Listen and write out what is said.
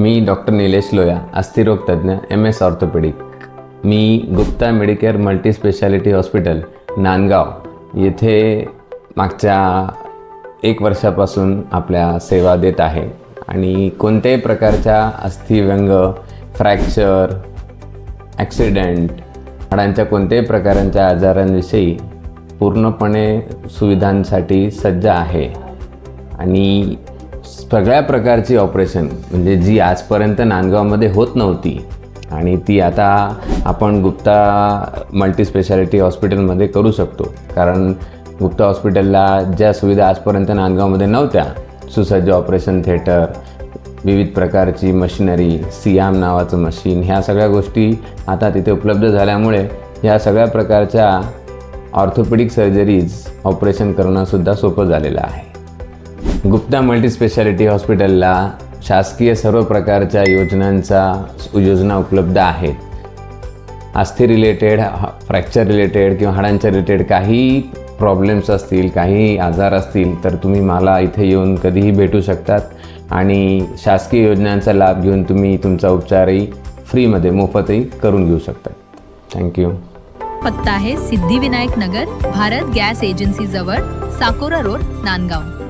मी doctor Nilesh Loya अस्थिरोग तज्ज्ञ M S orthopaedic मी Gupta Medicare multispeciality hospital Nandgaon. येथे मागच्या एक वर्षापासून आपल्या सेवा देत आहे. आणि कोणत्याही प्रकारच्या अस्थिव्यंग फ्रॅक्चर ॲक्सिडेंट हाडांच्या कोणत्याही प्रकारांच्या आजारांविषयी पूर्णपणे सुविधांसाठी सज्ज आहे. आणि सगळ्या प्रकारची ऑपरेशन म्हणजे जी आजपर्यंत नांदगावमध्ये होत नव्हती आणि ती आता आपण गुप्ता मल्टी स्पेशालिटी हॉस्पिटलमध्ये करू शकतो. कारण गुप्ता हॉस्पिटलला ज्या सुविधा आजपर्यंत नांदगावमध्ये नव्हत्या सुसज्ज ऑपरेशन थिएटर विविध प्रकारची मशिनरी सियाम नावाचं मशीन ह्या सगळ्या गोष्टी आता तिथे उपलब्ध झाल्यामुळे ह्या सगळ्या प्रकारच्या ऑर्थोपेडिक सर्जरीज ऑपरेशन करणंसुद्धा सोपं झालेलं आहे. गुप्ता मल्टी स्पेशालिटी हॉस्पिटलला शासकीय सर्व प्रकारच्या योजनांचा योजना उपलब्ध आहेत अस्थि रिलेटेड फ्रॅक्चर रिलेटेड किंवा हाडांच्या रिलेटेड काही प्रॉब्लेम्स असतील काही आजार असतील तर तुम्ही मला इथे येऊन कधीही भेटू शकतात आणि शासकीय योजनांचा लाभ घेऊन तुम्ही तुमचा उपचारही फ्रीमध्ये मोफतही करून घेऊ शकता. थँक्यू पत्ता आहे सिद्धिविनायक नगर भारत गॅस एजन्सी जवळ साकोरा रोड नांदगाव.